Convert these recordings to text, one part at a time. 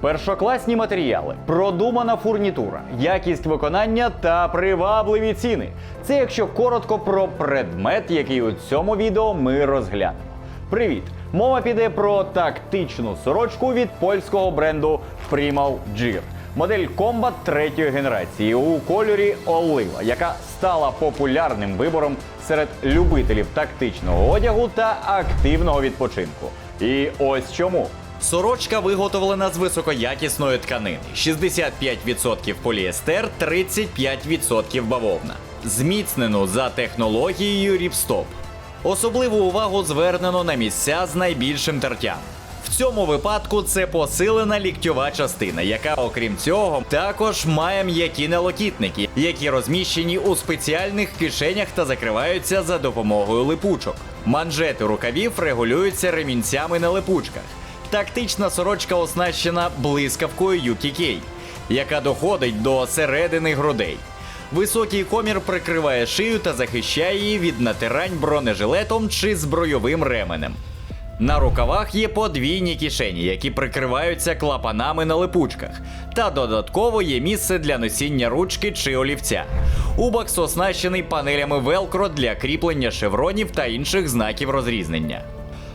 Першокласні матеріали, продумана фурнітура, якість виконання та привабливі ціни. Це якщо коротко про предмет, який у цьому відео ми розглянемо. Привіт! Мова піде про тактичну сорочку від польського бренду Primal Gear. Модель Combat третьої генерації у кольорі олива, яка стала популярним вибором серед любителів тактичного одягу та активного відпочинку. І ось чому. Сорочка виготовлена з високоякісної тканини: 65% поліестер, 35% бавовна. Зміцнену за технологією Ріпстоп. Особливу увагу звернено на місця з найбільшим тертям. В цьому випадку це посилена ліктьова частина, яка, окрім цього, також має м'які налокітники, які розміщені у спеціальних кишенях та закриваються за допомогою липучок. Манжети рукавів регулюються ремінцями на липучках. Тактична сорочка оснащена блискавкою UKK, яка доходить до середини грудей. Високий комір прикриває шию та захищає її від натирань бронежилетом чи збройовим ременем. На рукавах є подвійні кишені, які прикриваються клапанами на липучках, та додатково є місце для носіння ручки чи олівця. Убакс оснащений панелями велкро для кріплення шевронів та інших знаків розрізнення.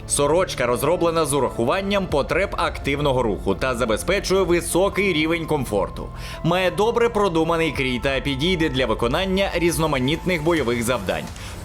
Сорочка розроблена з урахуванням потреб активного руху та забезпечує високий рівень комфорту. Має добре продуманий крій та підійде для виконання різноманітних бойових завдань.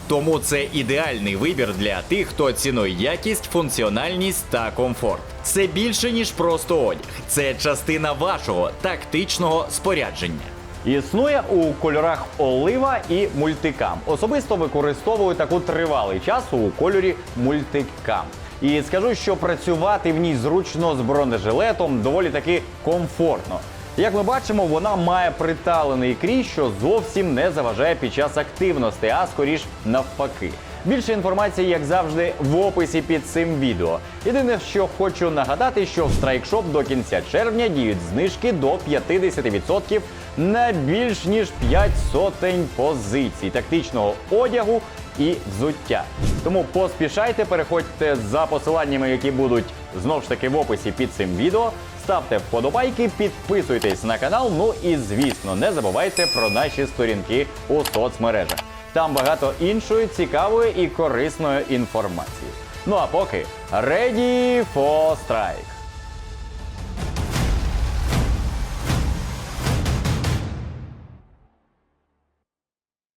Тому це ідеальний вибір для тих, хто цінує якість, функціональність та комфорт. Це більше ніж просто одяг, це частина вашого тактичного спорядження. Існує у кольорах олива і мультикам. Особисто використовую таку тривалий час у кольорі мультикам. І скажу, що працювати в ній зручно з бронежилетом доволі таки комфортно. Як ми бачимо, вона має приталений крій, що зовсім не заважає під час активності, а скоріш навпаки. Більше інформації, як завжди, в описі під цим відео. Єдине, що хочу нагадати, що в страйкшоп до кінця червня діють знижки до 50% на більш ніж 5 сотень позицій тактичного одягу і взуття. Тому поспішайте, переходьте за посиланнями, які будуть знову ж таки в описі під цим відео. Ставте вподобайки, підписуйтесь на канал. Ну і звісно, не забувайте про наші сторінки у соцмережах. Там багато іншої цікавої і корисної інформації. Ну а поки ready for strike!